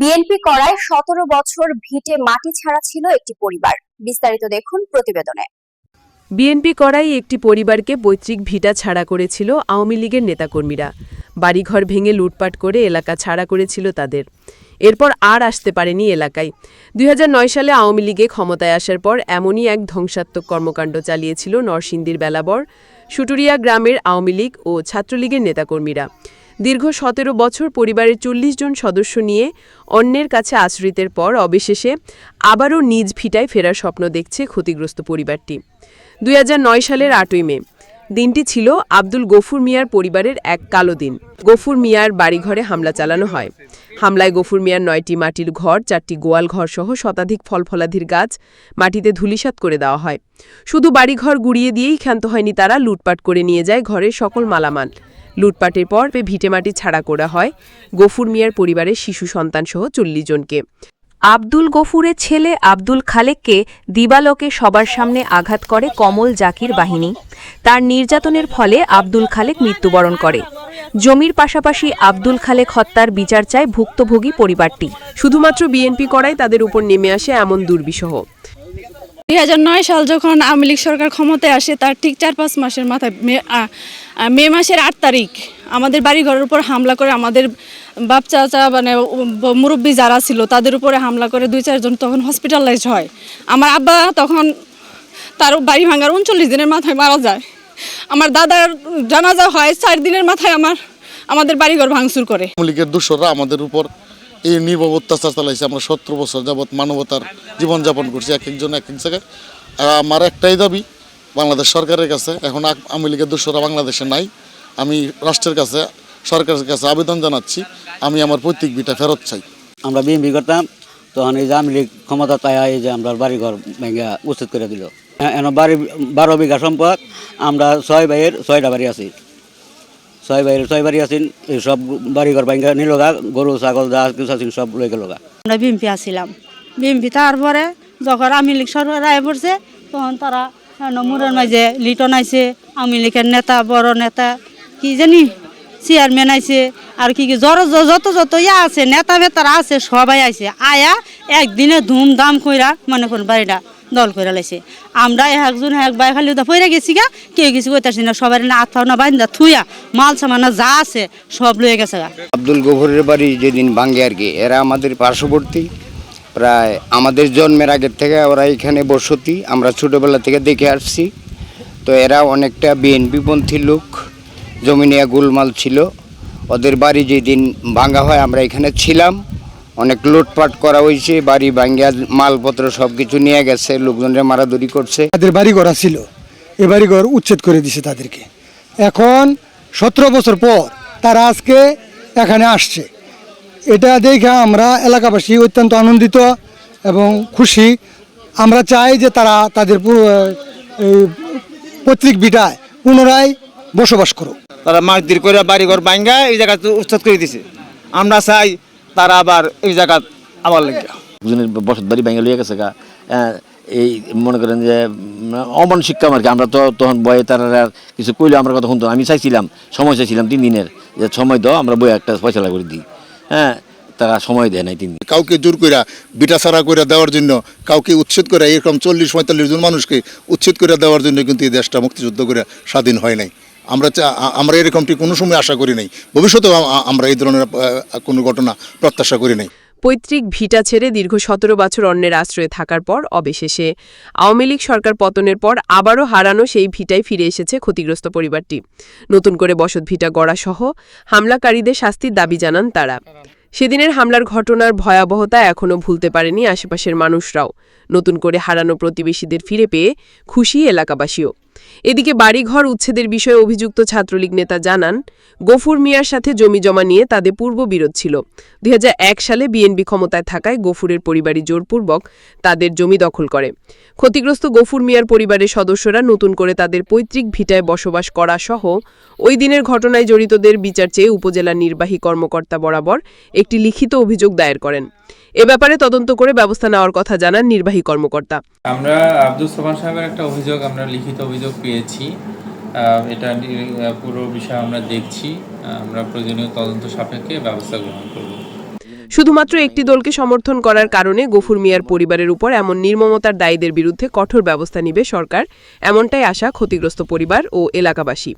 BNP করায় সতেরো বছর ভিটে মাটি ছাড়া ছিল একটি পরিবার। বিস্তারিত দেখুন প্রতিবেদনে। বিএনপি করাই একটি পরিবারকে পৈতৃক ভিটা ছাড়া করেছিল আওয়ামী লীগের নেতাকর্মীরা। বাড়িঘর ভেঙে লুটপাট করে এলাকা ছাড়া করেছিল তাদের। এরপর আর আসতে পারেনি এলাকায়। দুই হাজার নয় সালে আওয়ামী লীগে ক্ষমতায় আসার পর এমনই এক ধ্বংসাত্মক কর্মকাণ্ড চালিয়েছিল নরসিংদীর বেলাবর, সুটুরিয়া গ্রামের আওয়ামী লীগ ও ছাত্রলীগের নেতাকর্মীরা। দীর্ঘ সতেরো বছর পরিবারের চল্লিশ জন সদস্য নিয়ে অন্যের কাছে আশ্রিতের পর অবশেষে আবারও নিজ ভিটায় ফেরার স্বপ্ন দেখছে ক্ষতিগ্রস্ত পরিবারটি। দুই হাজার নয় সালের আটই মে। দিনটি ছিল আব্দুল গফুর মিয়ার পরিবারের এক কালো দিন। গফুর মিয়ার বাড়িঘরে হামলা চালানো হয়। হামলায় গফুর মিয়ার নয়টি মাটির ঘর, চারটি গোয়াল ঘর সহ শতাধিক ফলফলাধির গাছ মাটিতে ধুলিসাৎ করে দেওয়া হয়। শুধু বাড়িঘর গুড়িয়ে দিয়েই ক্ষান্ত হয়নি তারা, লুটপাট করে নিয়ে যায় ঘরের সকল মালামাল। লুটপাটের পর ভিটেমাটি ছাড়া করা হয়। গফুর মিয়ার পরিবারের শিশু সন্তানসহ চল্লিশ জনকে। আব্দুল গফুরের ছেলে আব্দুল খালেককে দিবালকে সবার সামনে আঘাত করে কমল জাকির বাহিনী। তার নির্যাতনের ফলে আব্দুল খালেক মৃত্যুবরণ করে। জমির পাশাপাশি আব্দুল খালেক হত্যার বিচার চায় ভুক্তভোগী পরিবারটি। শুধুমাত্র বিএনপি করাই তাদের উপর নেমে আসে এমন দুর্বিষহ। দুই হাজার নয় সাল যখন আওয়ামী লীগ সরকার ক্ষমতায় আসে, তার ঠিক চার পাঁচ মাসের মাথায় মে মে মাসের আট তারিখ আমাদের বাড়িঘরের উপর হামলা করে আমাদের বাপ, চাচা মানে মুরব্বী যারা ছিল, তাদের উপরে হামলা করে দুই, চারজন তখন হসপিটালাইজ হয়। আমার আব্বা তখন তার বাড়ি ভাঙার উনচল্লিশ দিনের মাথায় মারা যায়। আমার দাদার জানাজা হয় চার দিনের মাথায় আমার, আমাদের বাড়িঘর ভাঙচুর করে। লীগের দোসররা আমাদের উপর এই নির্মম অত্যাচার চালাইছে। আমরা সত্তর বছর যাবৎ মানবতার জীবনযাপন করছি এক একজন, এক এক জায়গায়। আমার একটাই দাবি, বাংলাদেশ সরকারের কাছে, এখন আওয়ামী লীগের দোসররা বাংলাদেশে নাই। আমি রাষ্ট্রের কাছে, সরকারের কাছে আবেদন জানাচ্ছি, আমি আমার পৈতৃক বিটা ফেরত চাই। আমরা বিএমপি করতাম, তখন এই যে আওয়ামী লীগ ক্ষমতা তাই এই যে আমরা বাড়িঘর ভেঙে উচিত করে দিল। বাড়ি, বারো বিঘা সম্পদ, আমরা ছয় ভাইয়ের ছয়টা বাড়ি আছি। ছয় ছয় আছেন সব গরু, ছাগল সব গা আমরা তারপরে যখন আয় পড়ছে, তখন তারা নমুরের লিটন আইছে? লীগের নেতা, বড় নেতা, কি জানি? চেয়ারম্যান আইছে, আর কি কি? যত যত যত ইয়া আছে নেতা বেতারা আছে, সবাই আইছে। আয়া একদিনে ধুমধাম কইরা মনে করুন বাড়িটা দল করে লাইছে। আমরা একজন এক বাই খালি ওটা পইরা গেছি গা, কেউ কিছু কইতাছি না, সবাই না আত্মা না বাইন্দা থুইয়া মাল সামানা যা আছে সব লয়ে গেছে গা। আব্দুল গফুরের বাড়ি যেদিন ভাঙ্গে আর কি, এরা আমাদের পার্শ্ববর্তী। প্রায় আমাদের জন্মের আগের থেকে ওরা এখানে বসতি, আমরা ছোটোবেলা থেকে দেখে আসছি। তো এরা অনেকটা বিএনপিপন্থী লোক, জমি নিয়ে গোলমাল ছিল। ওদের বাড়ি যেদিন ভাঙ্গা হয়, আমরা এখানে ছিলাম। অনেক লুটপাট করা হয়েছে বাড়ি ভাঙ্গা মালপত্র সব কিছু নিয়ে গেছে লোকজনরা মারাদুরি করছে। তাদের বাড়ি বাড়িঘর ছিল এ বাড়িঘর উচ্ছেদ করে দিছে তাদেরকে। এখন সতেরো বছর পর তারা আজকে এখানে আসছে। এটা দেখে আমরা এলাকাবাসী অত্যন্ত আনন্দিত এবং খুশি। আমরা চাই যে তারা তাদের পৈতৃক বিটায় পুনরায় বসবাস করুক। তারা মারধর করে বাড়িঘর ভাঙ্গা এই জায়গাতে উচ্ছেদ করে দিছে। আমরা চাই তারা আবার এই জায়গা আবার লাগে বসত বাড়ি ভেঙে লিয়ে গেছে গা। এই মনে করেন যে উম, অমন শিক্ষা আর কি আমরা তো তখন বয়ে তারা আর কিছু কইলে আমরা কথা শুনতাম আমি চাইছিলাম সময় চাইছিলাম তিন দিনের। যে সময় দাও আমরা বই একটা পয়সা করে দিই। হ্যাঁ তারা সময় দেয় নাই তিন দিন। কাউকে জোর কইরা বিটা ছাড়া করে দেওয়ার জন্য কাউকে উচ্ছেদ করে এরকম চল্লিশ পঁয়তাল্লিশ জন মানুষকে উচ্ছেদ করে দেওয়ার জন্য কিন্তু এই দেশটা মুক্তিযুদ্ধ করে স্বাধীন হয় নাই। আমরা আমরা এরকমটি কোনো সময় আশা করি নাই। ভবিষ্যতেও আমরা এই ধরনের কোনো ঘটনা প্রত্যাশা করি নাই। পৈতৃক ভিটা ছেড়ে দীর্ঘ সতেরো বছর অন্যের আশ্রয়ে থাকার পর অবশেষে আওয়ামী লীগ সরকার পতনের পর আবারও হারানো সেই ভিটায় ফিরে এসেছে ক্ষতিগ্রস্ত পরিবারটি। নতুন করে বসত ভিটা গড়াসহ হামলাকারীদের শাস্তির দাবি জানান তারা। সেদিনের হামলার ঘটনার ভয়াবহতা এখনও ভুলতে পারেনি আশেপাশের মানুষরাও। নতুন করে হারানো প্রতিবেশীদের ফিরে পেয়ে খুশি এলাকাবাসীও। এদিকে বাড়িঘর উচ্ছেদের বিষয়ে অভিযুক্ত ছাত্রলীগ নেতা জানান, গফুর মিয়ার সাথে জমি জমা নিয়ে তাদের পূর্ব বিরোধ ছিল। দুই হাজার এক সালে বিএনপি ক্ষমতায় থাকায় গফুরের পরিবারই জোরপূর্বক তাদের জমি দখল করে। ক্ষতিগ্রস্ত গফুর মিয়ার পরিবারের সদস্যরা নতুন করে তাদের পৈতৃক ভিটায় বসবাস করা সহ ওই দিনের ঘটনায় জড়িতদের বিচার চেয়ে উপজেলা নির্বাহী কর্মকর্তা বরাবর একটি লিখিত অভিযোগ দায়ের করেন। এ ব্যাপারে তদন্ত করে ব্যবস্থা নেওয়ার কথা জানান নির্বাহী কর্মকর্তা। আমরা আব্দুল সোমান সাহেবের একটা অভিযোগ আমরা লিখিত অভিযোগ পেয়েছি। এটা পুরো বিষয় আমরা দেখছি। আমরা প্রয়োজনীয় তদন্ত সাপেক্ষে ব্যবস্থা গ্রহণ করব। শুধুমাত্র একটি দলকে সমর্থন করার কারণে গফুর মিয়ার পরিবারের উপর এমন নির্মমতার দায়ীদের বিরুদ্ধে কঠোর ব্যবস্থা নিবে সরকার এমনটাই আশা ক্ষতিগ্রস্ত পরিবার ও এলাকাবাসী।